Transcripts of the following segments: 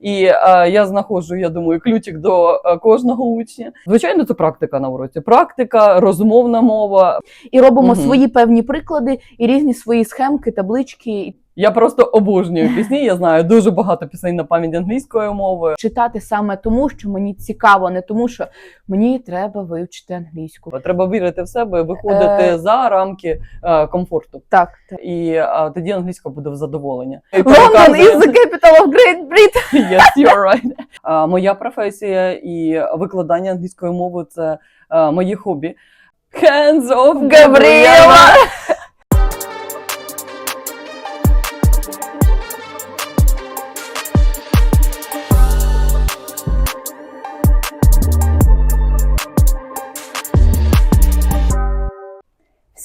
І е, я знаходжу, я думаю, ключик до е, кожного учня. Звичайно, це практика на уроці. Практика, розмовна мова. І робимо угу. свої певні приклади і різні свої схемки, таблички. Я просто обожнюю пісні. Я знаю дуже багато пісень на пам'ять англійською мовою. Читати саме тому, що мені цікаво, не тому, що мені треба вивчити англійську. Треба вірити в себе, виходити Е. за рамки е, комфорту. Так, так. І е, тоді англійська буде в задоволення. London is the capital of Great Britain. Yes, you're right. А, моя професія і викладання англійської мови це а, мої хобі. Hands of Габріела!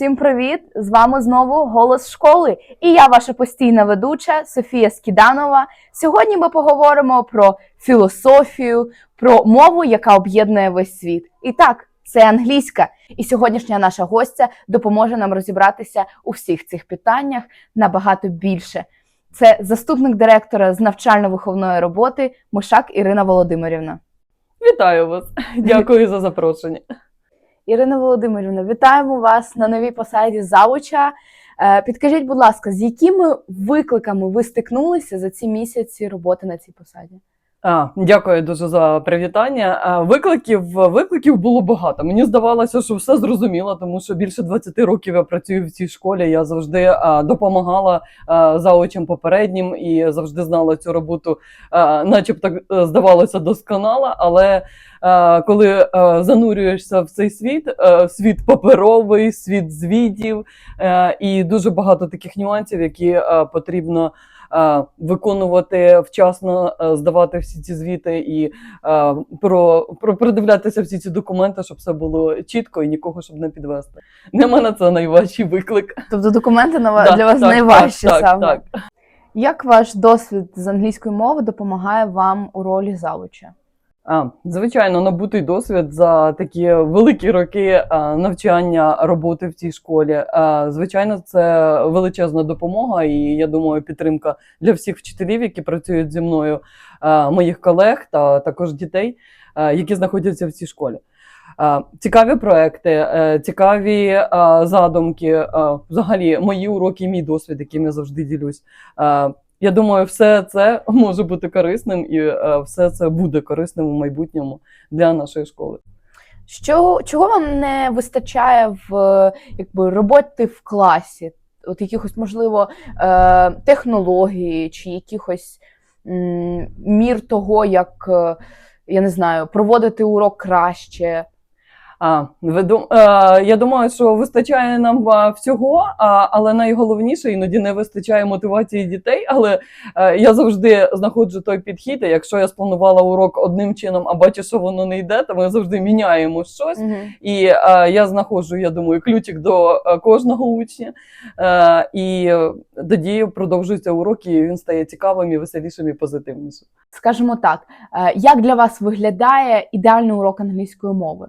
Всім привіт! З вами знову голос школи. І я, ваша постійна ведуча Софія Скіданова. Сьогодні ми поговоримо про філософію, про мову, яка об'єднує весь світ. І так, це англійська. І сьогоднішня наша гостя допоможе нам розібратися у всіх цих питаннях набагато більше. Це заступник директора з навчально-виховної роботи Мишак Ірина Володимирівна. Вітаю вас. Дякую за запрошення. Ірина Володимирівна, вітаємо вас на новій посаді завуча. Е, Підкажіть, будь ласка, з якими викликами ви стикнулися за ці місяці роботи на цій посаді? А, дякую дуже за привітання. Викликів викликів було багато. Мені здавалося, що все зрозуміло, тому що більше 20 років я працюю в цій школі. Я завжди допомагала а, заочам попереднім і завжди знала цю роботу, а, начебто е, здавалося досконала. Але коли занурюєшся в цей світ, е, світ паперовий, світ звітів е, і дуже багато таких нюансів, які потрібно виконувати вчасно, е, здавати всі ці звіти і е, про, про придивлятися всі ці документи, щоб все було чітко і нікого щоб не підвести. Для мене це найважчий виклик. Тобто документи на Да, для вас так, найважчі так, саме. Так, Як ваш досвід з англійської мови допомагає вам у ролі завуча? Звичайно, набутий досвід за такі великі роки навчання роботи в цій школі. Звичайно, це величезна допомога, і я думаю, підтримка для всіх вчителів, які працюють зі мною, моїх колег та також дітей, які знаходяться в цій школі. Цікаві проекти, е, цікаві задумки. Взагалі, мої уроки, мій досвід, яким я завжди ділюсь. Я думаю, все це може бути корисним, і е, все це буде корисним у майбутньому для нашої школи. Що, чого вам не вистачає в е, якби, роботи в класі? От якихось, можливо, е, технології чи якихось мір того, як я не знаю, проводити урок краще. А ви дум- е, я думаю, що вистачає нам всього, але найголовніше іноді не вистачає мотивації дітей. Але е, я завжди знаходжу той підхід. і Якщо я спланувала урок одним чином, а бачу, що воно не йде, то ми завжди міняємо щось. Мгм. І е, я знаходжу, я думаю, ключик до е, кожного учня. Е, і е, тоді продовжується урок, і він стає цікавим і веселішим і позитивнішим. Скажімо так, е, як для вас виглядає ідеальний урок англійської мови?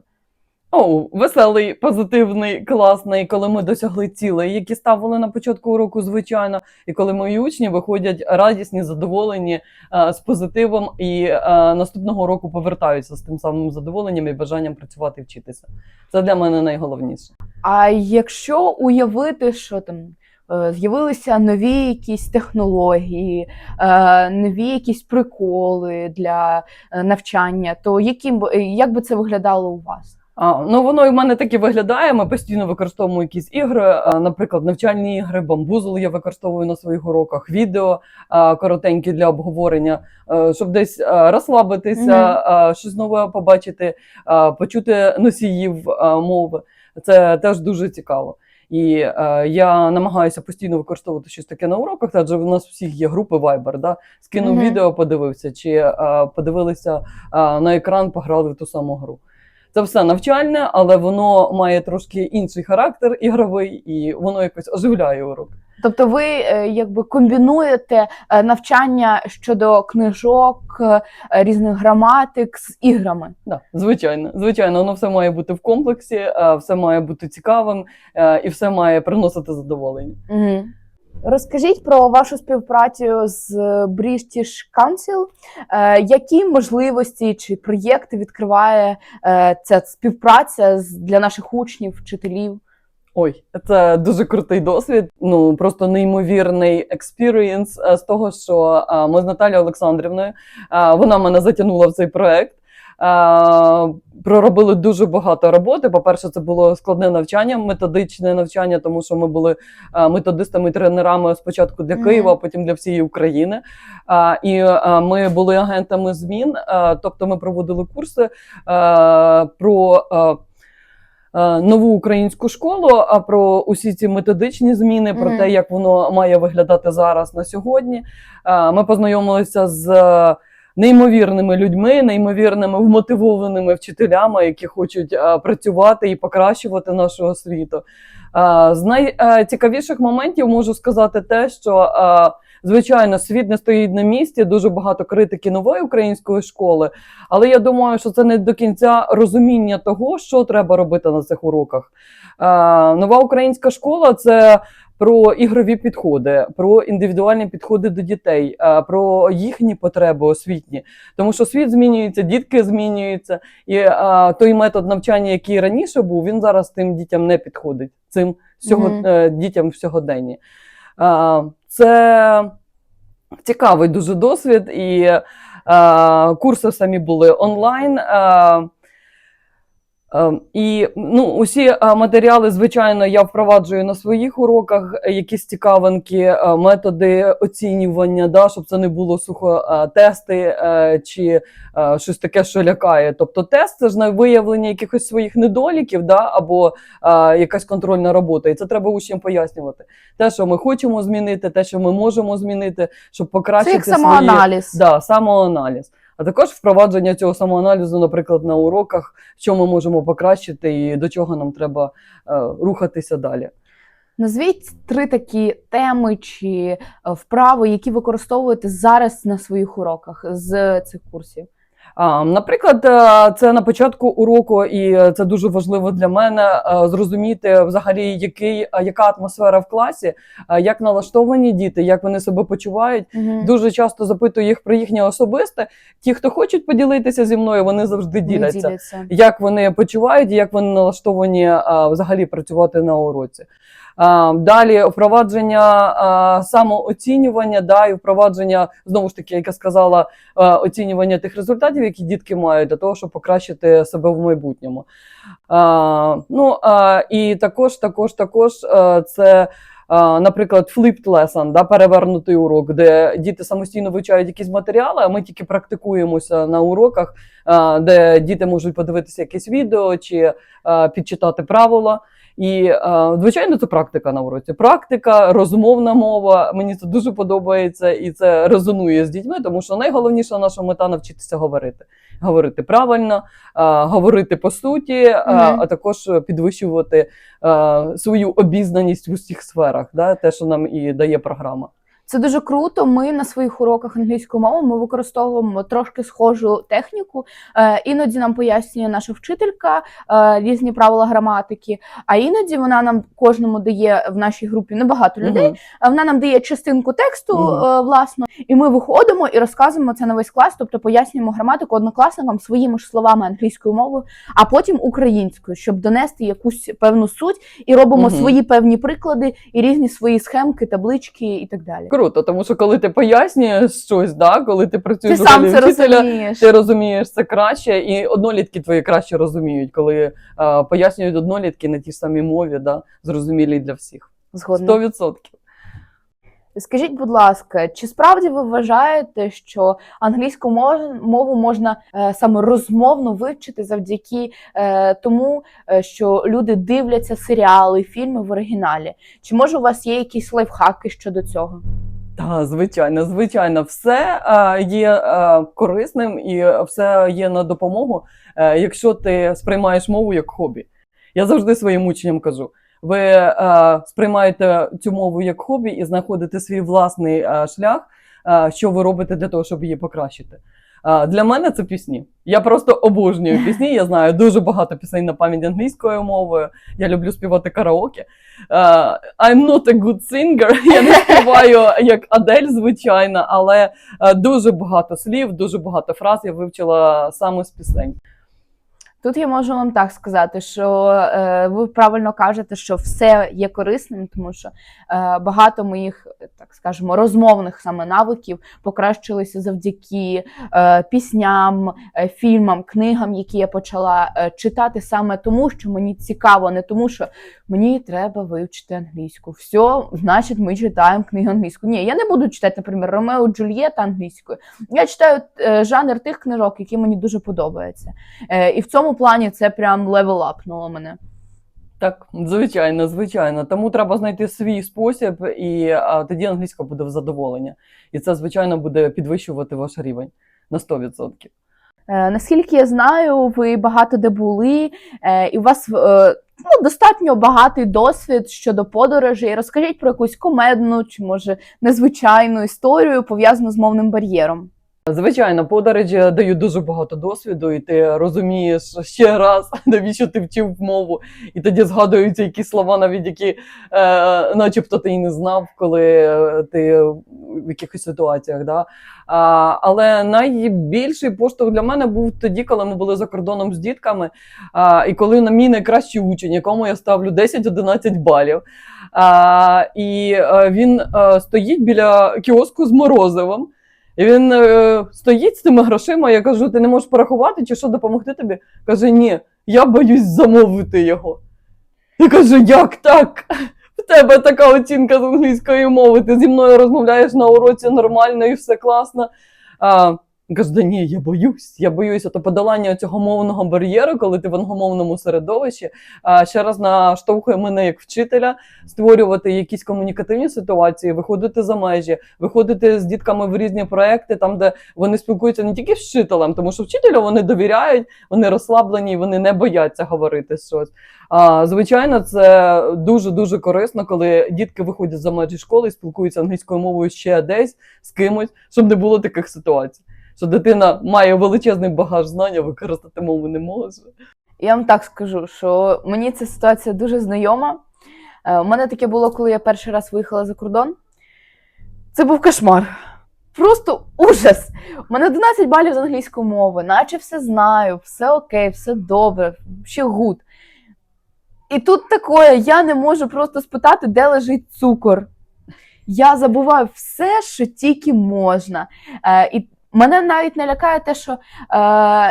О, веселий, позитивний, класний, коли ми досягли цілей, які ставили на початку уроку, звичайно, і коли мої учні виходять радісні, задоволені е, з позитивом, і е, наступного року повертаються з тим самим задоволенням і бажанням працювати вчитися. Це для мене найголовніше. А якщо уявити, що там е, з'явилися нові якісь технології, нові якісь приколи для навчання, то яким як би це виглядало у вас? Ну воно і в мене так і виглядає. Ми постійно використовуємо якісь ігри, наприклад, навчальні ігри, бамбузл я використовую на своїх уроках, відео коротенькі для обговорення, щоб десь розслабитися, а, щось нове побачити, почути носіїв мови. Це теж дуже цікаво. І е, я намагаюся постійно використовувати щось таке на уроках, адже в нас всіх є групи Viber, да? скинув Мгм. відео, подивився, чи е, подивилися е, на екран, пограли в ту саму гру. Це все навчальне, але воно має трошки інший характер ігровий, і воно якось оживляє урок. Тобто, ви е, якби комбінуєте е, навчання щодо книжок, е, різних граматик з іграми. Да, звичайно, звичайно, воно все має бути в комплексі, все має бути цікавим і все має приносити задоволення. Угу. Розкажіть про вашу співпрацю з British Council. Е, Які можливості чи проєкти відкриває е, ця співпраця для наших учнів, вчителів? Ой, це дуже крутий досвід. Ну просто неймовірний експірієнс е, з того, що е, ми з Наталією Олександрівною. е, Вона мене затягнула в цей проект. Е, Проробили дуже багато роботи. По-перше, це було складне навчання, методичне навчання, тому що ми були е, методистами і тренерами спочатку для Києва, а потім для всієї України. Е, І ми були агентами змін, тобто ми проводили курси про. нову українську школу, а про усі ці методичні зміни, про Мгм. те, як воно має виглядати зараз на сьогодні. Ми познайомилися з неймовірними людьми, неймовірними вмотивованими вчителями, які хочуть е, працювати і покращувати нашу освіту. Е, З найцікавіших моментів можу сказати те, що е, звичайно світ не стоїть на місці, дуже багато критики нової української школи. Але я думаю, що це не до кінця розуміння того, що треба робити на цих уроках. Нова українська школа це. Про ігрові підходи, про індивідуальні підходи до дітей, е, про їхні потреби освітні, тому що світ змінюється, дітки змінюються, і е, той метод навчання, який раніше був, він зараз тим дітям не підходить. Цим сього, Мгм. е, дітям в сьогоденні. Е, Це цікавий дуже досвід, і е, курси самі були онлайн. Е, І ну, усі е, матеріали, звичайно, я впроваджую на своїх уроках, е, якісь цікавинки, е, методи оцінювання, да, щоб це не було сухо тести чи щось таке, що лякає. Тобто, тест це ж на виявлення якихось своїх недоліків, да, або якась контрольна робота. І це треба учням пояснювати. Те, що ми хочемо змінити, те, що ми можемо змінити, щоб Це покращити як свої самоаналіз. Да, самоаналіз. А також впровадження цього самоаналізу, наприклад, на уроках, що ми можемо покращити і до чого нам треба е, рухатися далі. Назвіть три такі теми чи е, вправи, які використовуєте зараз на своїх уроках з цих курсів. Наприклад, е, це на початку уроку, і це дуже важливо для мене е, зрозуміти взагалі, який, е, яка атмосфера в класі, як налаштовані діти, як вони себе почувають. Мгм. Дуже часто запитую їх про їхнє особисте. Ті, хто хочуть поділитися зі мною, вони завжди діляться. діляться. як вони почувають, як вони налаштовані взагалі працювати на уроці. А, далі впровадження самооцінювання, да, і впровадження, знову ж таки, як я сказала, оцінювання тих результатів, які дітки мають, для того, щоб покращити себе в майбутньому. Ну, і також, також, також це. Наприклад, flipped lesson, да, перевернутий урок, де діти самостійно вивчають якісь матеріали, а ми тільки практикуємося на уроках, де діти можуть подивитися якесь відео чи підчитати правила. І, звичайно, це практика на уроці. Практика, розмовна мова. Мені це дуже подобається і це резонує з дітьми, тому що найголовніша наша мета навчитися говорити. Говорити правильно, а, говорити по суті, а, а також підвищувати а, свою обізнаність в усіх сферах, да, те, що нам і дає програма. Це дуже круто. Ми на своїх уроках англійської мови ми використовуємо трошки схожу техніку. Е, іноді нам пояснює наша вчителька е, різні правила граматики, а іноді вона нам кожному дає в нашій групі небагато людей. Мгм. а Вона нам дає частинку тексту, Мгм. е, власно, і ми виходимо і розказуємо це на весь клас, тобто пояснюємо граматику однокласникам своїми ж словами англійською мовою, а потім українською, щоб донести якусь певну суть, і робимо Мгм. свої певні приклади і різні свої схемки, таблички і так далі. Круто, тому що коли ти пояснюєш щось, да, коли ти Ти працюєш в сам це вчителя, розумієш. ти розумієш це краще, і однолітки твої краще розуміють, коли е, пояснюють однолітки на тій самій мові, да, зрозумілій для всіх. Згодна. 100%. Скажіть, будь ласка, чи справді ви вважаєте, що англійську мову можна е, саме розмовно вивчити завдяки е, тому, е, що люди дивляться серіали, фільми в оригіналі? Чи може у вас є якісь лайфхаки щодо цього? Так, звичайно, звичайно, все е, є е, корисним і все є на допомогу, е, якщо ти сприймаєш мову як хобі. Я завжди своїм учням кажу: ви сприймаєте цю мову як хобі і знаходите свій власний шлях, що ви робите для того, щоб її покращити. Для мене це пісні. Я просто обожнюю пісні. Я знаю дуже багато пісень на пам'ять англійською мовою. Я люблю співати караоке. А, I'm not a good singer. Я не співаю як Адель, звичайно, але дуже багато слів, дуже багато фраз я вивчила саме з пісень. Тут я можу вам так сказати, що е, ви правильно кажете, що все є корисним, тому що е, багато моїх, так скажемо, розмовних саме навиків покращилися завдяки е, пісням, е, фільмам, книгам, які я почала е, читати саме тому, що мені цікаво, не тому, що мені треба вивчити англійську. Все, значить, ми читаємо книги англійською. Ні, я не буду читати, наприклад, Ромео Джульєта англійською. Я читаю е, жанр тих книжок, які мені дуже подобаються. Е, і в цьому плані це прям левелапнуло мене. Так, звичайно, звичайно. Тому треба знайти свій спосіб, і а, тоді англійська буде в задоволення. І це, звичайно, буде підвищувати ваш рівень на 100%. Е, наскільки я знаю, ви багато де були, е, і у вас е, ну, достатньо багатий досвід щодо подорожей. Розкажіть про якусь комедну чи може незвичайну історію пов'язану з мовним бар'єром. Звичайно, подорожі дають дуже багато досвіду, і ти розумієш ще раз, навіщо ти вчив мову, і тоді згадуються якісь слова, навіть які, е, начебто, ти і не знав, коли е, ти в якихось ситуаціях. Да? А, але найбільший поштовх для мене був тоді, коли ми були за кордоном з дітками, а, і коли на мій найкращий учень, якому я ставлю 10-11 балів. А, і е, він е, стоїть біля кіоску з морозивом. І він е, стоїть з тими грошима. Я кажу: ти не можеш порахувати чи що допомогти тобі? Каже, ні, я боюсь замовити його. Я кажу, як так? В тебе така оцінка з англійської мови, ти зі мною розмовляєш на уроці нормально і все класно. А, він каже, да ні, я боюсь. Я боюся то подолання цього мовного бар'єру, коли ти в англомовному середовищі. Ще раз наштовхує мене як вчителя створювати якісь комунікативні ситуації, виходити за межі, виходити з дітками в різні проекти, там де вони спілкуються не тільки з вчителем, тому що вчителю вони довіряють, вони розслаблені, вони не бояться говорити щось. А, звичайно, це дуже дуже корисно, коли дітки виходять за межі школи і спілкуються англійською мовою ще десь з кимось, щоб не було таких ситуацій. Що дитина має величезний багаж знань, а використати мову не може. Я вам так скажу, що мені ця ситуація дуже знайома. Е, У мене таке було, коли я перший раз виїхала за кордон. Це був кошмар. Просто ужас. У мене 11 балів з англійської мови, наче все знаю, все окей, все добре, ще гуд. І тут таке, я не можу просто спитати, де лежить цукор. Я забуваю все, що тільки можна. Е, і мене навіть не лякає те, що е,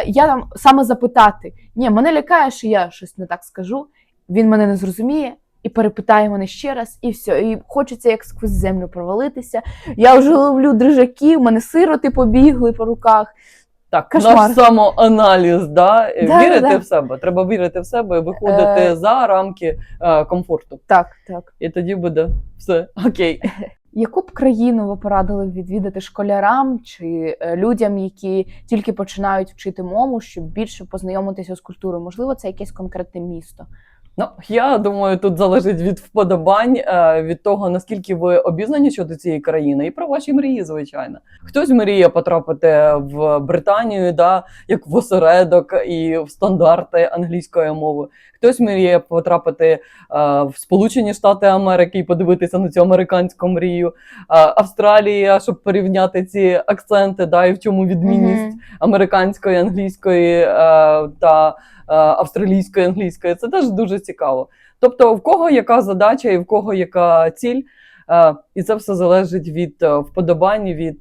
я там саме запитати. Ні, мене лякає, що я щось не так скажу, він мене не зрозуміє і перепитає мене ще раз, і все. І хочеться як сквозь землю провалитися. Я вже ловлю дрижаків, мене сироти побігли по руках. Так, Кошмар. наш самоаналіз, да? Да, вірити да. в себе. Треба вірити в себе і виходити Е. за рамки е, комфорту. Так, так. І тоді буде все окей. Яку б країну ви порадили відвідати школярам чи е, людям, які тільки починають вчити мову, щоб більше познайомитися з культурою? Можливо, це якесь конкретне місто. Ну, я думаю, тут залежить від вподобань, е, від того, наскільки ви обізнані щодо цієї країни, і про ваші мрії, звичайно. Хтось мріє потрапити в Британію, да, як в осередок і в стандарти англійської мови. Хтось мріє потрапити е, в Сполучені Штати Америки і подивитися на цю американську мрію, Е, Австралія, щоб порівняти ці акценти, да, і в чому відмінність Мгм. американської, англійської та е, австралійської англійської. Це теж дуже цікаво. Тобто, в кого яка задача і в кого яка ціль. Е, і це все залежить від е, вподобань, від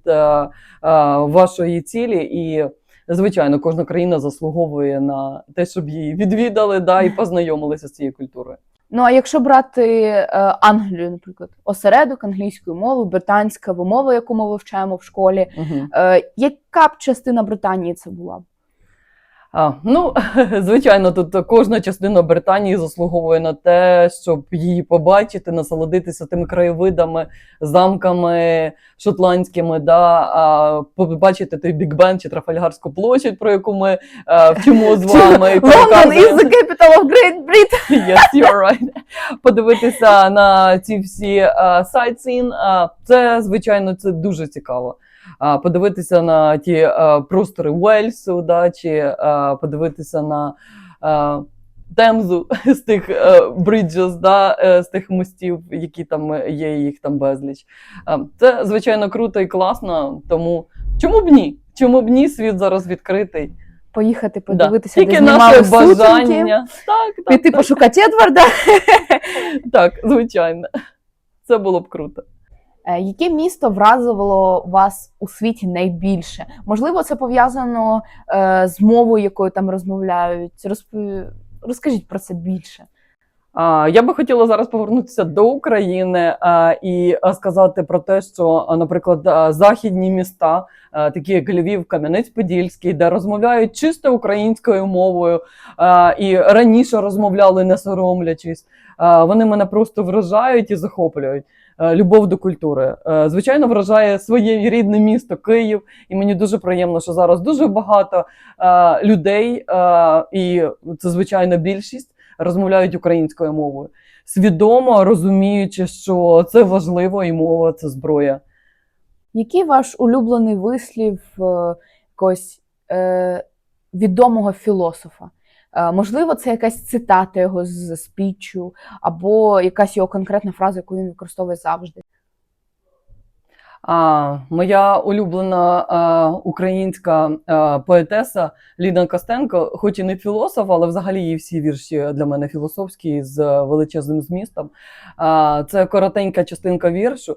вашої цілі. І, звичайно, кожна країна заслуговує на те, щоб її відвідали да, і познайомилися з цією культурою. Ну а якщо брати Англію, наприклад, осередок англійської мови, британська мова, яку ми вивчаємо в школі, Угу. е, яка б частина Британії це була? А, ну, звичайно, тут кожна частина Британії заслуговує на те, щоб її побачити, насолодитися тими краєвидами, замками шотландськими, да, а, побачити той Біг Бен чи Трафальгарську площадь, про яку ми е, вчимо з вами. London is the capital of Great Britain. Yes, you're right. Подивитися на ці всі uh, sightseeing, uh, це, звичайно, це дуже цікаво. Подивитися на ті простори Уельсу, да, чи подивитися на Темзу з тих бриджес, да, е, з тих мостів, які там е, є, їх там безліч. Це звичайно круто і класно, тому чому б ні? Чому б ні? Світ зараз відкритий. Поїхати Да. подивитися, Тільки де наше знімали сутінки, бажання. Так, так, піти так, пошукати Едварда. так, звичайно. Це було б круто. Е, Яке місто вразило вас у світі найбільше? Можливо, це пов'язано е, з мовою, якою там розмовляють. Розпо- Розкажіть про це більше. Я би хотіла зараз повернутися до України і сказати про те, що, наприклад, західні міста, такі як Львів, Кам'янець-Подільський, де розмовляють чисто українською мовою і раніше розмовляли не соромлячись. Вони мене просто вражають і захоплюють. Е, Любов до культури. Е, Звичайно, вражає своє рідне місто Київ, і мені дуже приємно, що зараз дуже багато е, людей, і це звичайно більшість, розмовляють українською мовою, свідомо розуміючи, що це важливо, і мова це зброя. Який ваш улюблений вислів якогось е, відомого філософа? Е, можливо, це якась цитата його з спічу, або якась його конкретна фраза, яку він використовує завжди. А, моя улюблена а, українська а, поетеса Ліна Костенко, хоч і не філософ, але взагалі її всі вірші для мене філософські з величезним змістом. А, це коротенька частинка віршу.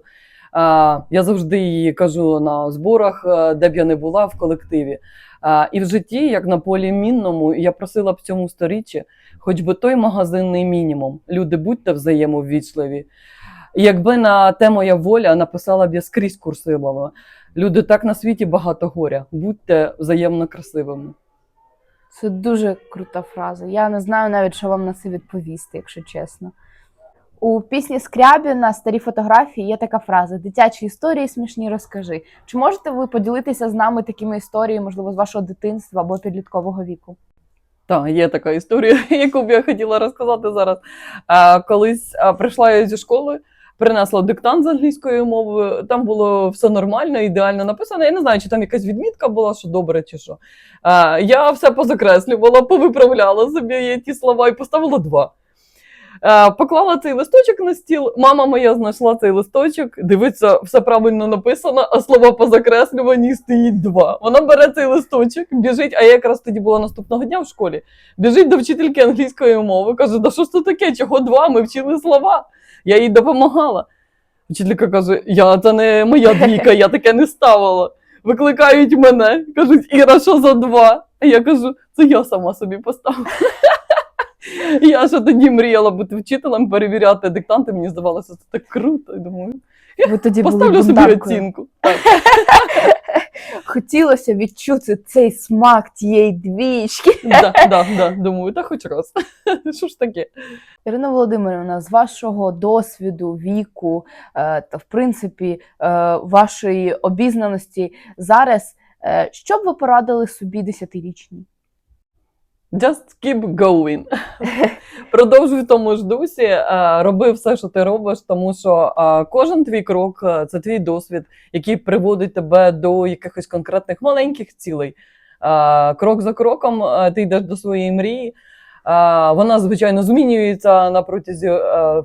А, я завжди її кажу на зборах, е, де б я не була в колективі. І в житті, як на полі мінному, я просила б цьому сторіччі, хоч би той магазинний мінімум. Люди, будьте взаємоввічливі. Якби на те моя воля написала б я скрізь курсивами. Люди так на світі багато горя. Будьте взаємно красивими. Це дуже крута фраза. Я не знаю навіть, що вам на це відповісти, якщо чесно. У пісні Скрябіна старі фотографії є така фраза: дитячі історії смішні розкажи. Чи можете ви поділитися з нами такими історіями, можливо, з вашого дитинства або підліткового віку? Так, є така історія, яку б я хотіла розказати зараз. Колись прийшла я зі школи, принесла диктант з англійською мовою. Там було все нормально, ідеально написано. Я не знаю, чи там якась відмітка була, що добре, чи що. Я все позакреслювала, повиправляла собі ті слова і поставила два. Е, Поклала цей листочок на стіл. Мама моя знайшла цей листочок, дивиться, все правильно написано, а слова позакреслювані стоїть два. Вона бере цей листочок, біжить, а я якраз тоді була наступного дня в школі. Біжить до вчительки англійської мови, каже: Да що ж це таке? Чого два? Ми вчили слова. Я їй допомагала. Вчителька каже: Я це не моя двійка, я таке не ставила. Викликають мене, кажуть, Іра, що за два? А я кажу, це я сама собі поставила. Я ще тоді мріяла бути вчителем, перевіряти диктанти. Мені здавалося, це так круто. Я думаю, Ви тоді були поставлю собі бунтаркою. оцінку. Так. Хотілося відчути цей смак тієї двічки. Да, да, да. Думаю, та хоч раз. Що ж таке? Ірина Володимирівна, з вашого досвіду, віку е, та в принципі е, вашої обізнаності зараз, е, що б ви порадили собі десятирічній? Just keep going. Продовжуй в тому ж дусі, е, роби все, що ти робиш, тому що е, кожен твій крок е, це твій досвід, який приводить тебе до якихось конкретних маленьких цілей. Крок за кроком ти йдеш до своєї мрії. Вона, звичайно, змінюється на протязі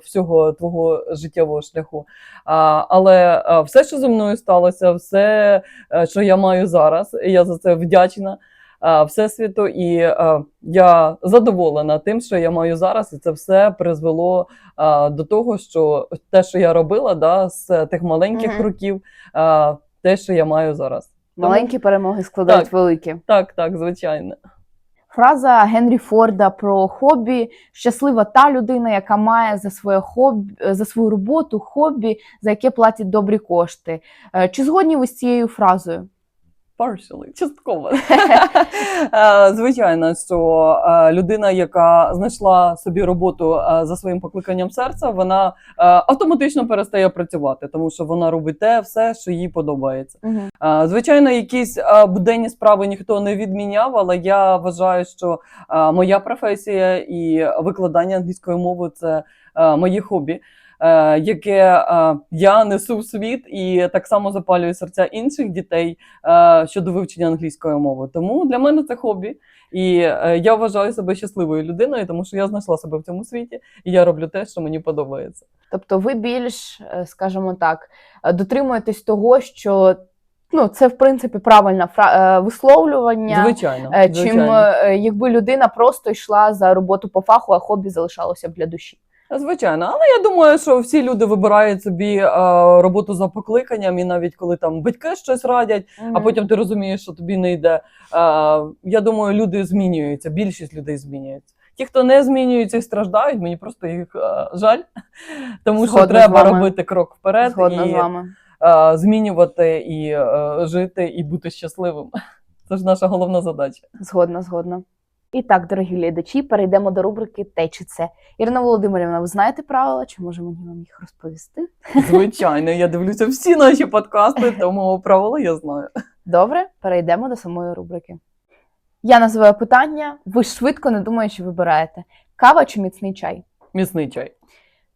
всього твого життєвого шляху. Але все, що зі мною сталося, все, що я маю зараз, я за це вдячна. Е, Всесвіту, і е, я задоволена тим, що я маю зараз, і це все призвело е, до того, що те, що я робила, да, з тих маленьких Мгм. років, е, те, що я маю зараз. Тому- Маленькі перемоги складають Так. великі. Так, так, звичайно. Фраза Генрі Форда про хобі щаслива та людина, яка має за своє хобі за свою роботу хобі, за яке платять добрі кошти. Чи згодні ви з цією фразою? Partially, частково. Е, Звичайно, що е, людина, яка знайшла собі роботу е, за своїм покликанням серця, вона автоматично перестає працювати, тому що вона робить те все, що їй подобається. Звичайно, якісь буденні справи ніхто не відміняв, але я вважаю, що моя професія і викладання англійської мови це моє хобі. Е, яке е, я несу в світ і так само запалюю серця інших дітей е, щодо вивчення англійської мови. Тому для мене це хобі. І я вважаю себе щасливою людиною, тому що я знайшла себе в цьому світі, і я роблю те, що мені подобається. Тобто, ви більш, скажімо так, дотримуєтесь того, що ну, це в принципі правильне висловлювання. Звичайно, Чим звичайно. якби людина просто йшла за роботу по фаху, а хобі залишалося б для душі. Звичайно, але я думаю, що всі люди вибирають собі е, роботу за покликанням, і навіть коли там батьки щось радять, а потім ти розумієш, що тобі не йде. Е, я думаю, люди змінюються, більшість людей змінюються. Ті, хто не змінюються і страждають, мені просто їх е, жаль, тому Згодна що треба робити крок вперед згодна і з вами. е, змінювати і е, жити, і бути щасливим. Це ж наша головна задача. Згодна, згодна. І так, дорогі глядачі, перейдемо до рубрики Те чи це. Ірина Володимирівна, ви знаєте правила, чи може мені вам їх розповісти? Звичайно, я дивлюся всі наші подкасти, тому правила я знаю. Добре, перейдемо до самої рубрики. Я називаю питання, ви швидко не думаючи вибираєте: кава чи міцний чай? Міцний чай.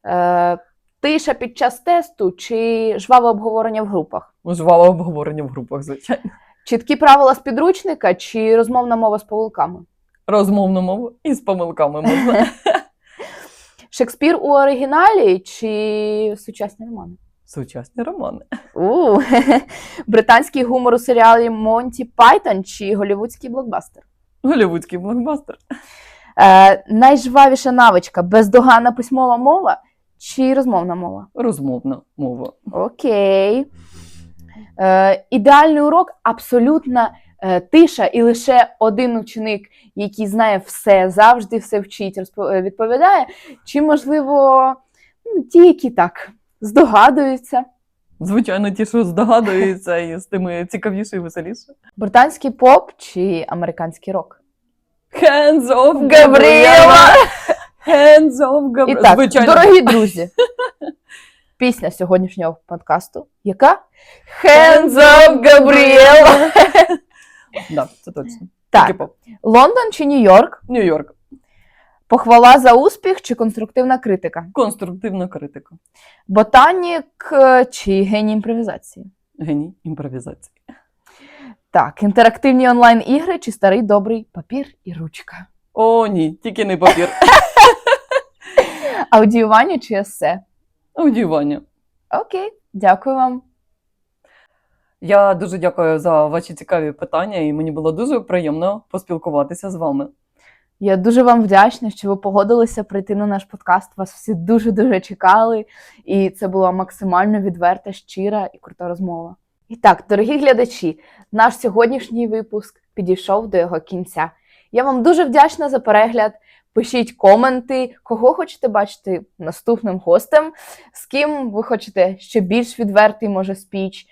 Е, тиша під час тесту чи жваве обговорення в групах? Жваве обговорення в групах, звичайно. Чіткі правила з підручника чи розмовна мова з помилками? Розмовну мову і з помилками можна. Шекспір у оригіналі чи сучасні романи? Сучасні романи. У британський гумор у серіалі Монті Пайтон чи голівудський блокбастер? Голівудський блокбастер. Е, найжвавіша навичка бездоганна письмова мова чи розмовна мова? Розмовна мова. Окей. Е, ідеальний урок абсолютна е, тиша, і лише один ученик, який знає все, завжди все вчить, е, відповідає. Чи, можливо, ну, ті, які так здогадуються. Звичайно, ті, що здогадуються, і з тими цікавіше і веселіше. Британський поп чи американський рок? Hands off Габріела! Hands off І так, Звичайно. дорогі друзі, пісня сьогоднішнього подкасту. Яка? Hands up, Gabriela! Да, це точно. Так, Тільки поп. Лондон чи Нью-Йорк? Нью-Йорк. Похвала за успіх чи конструктивна критика? Конструктивна критика. Ботанік е, чи геній імпровізації? Геній імпровізації. Так, інтерактивні онлайн-ігри чи старий добрий папір і ручка? О, ні, тільки не папір. Аудіювання чи есе? Аудіювання. Окей, дякую вам. Я дуже дякую за ваші цікаві питання, і мені було дуже приємно поспілкуватися з вами. Я дуже вам вдячна, що ви погодилися прийти на наш подкаст. Вас всі дуже дуже чекали, і це була максимально відверта, щира і крута розмова. І так, дорогі глядачі, наш сьогоднішній випуск підійшов до його кінця. Я вам дуже вдячна за перегляд. Пишіть коменти, кого хочете бачити наступним гостем, з ким ви хочете ще більш відвертий, може, спіч.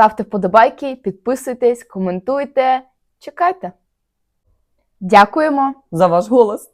Ставте вподобайки, підписуйтесь, коментуйте, чекайте. Дякуємо. За ваш голос.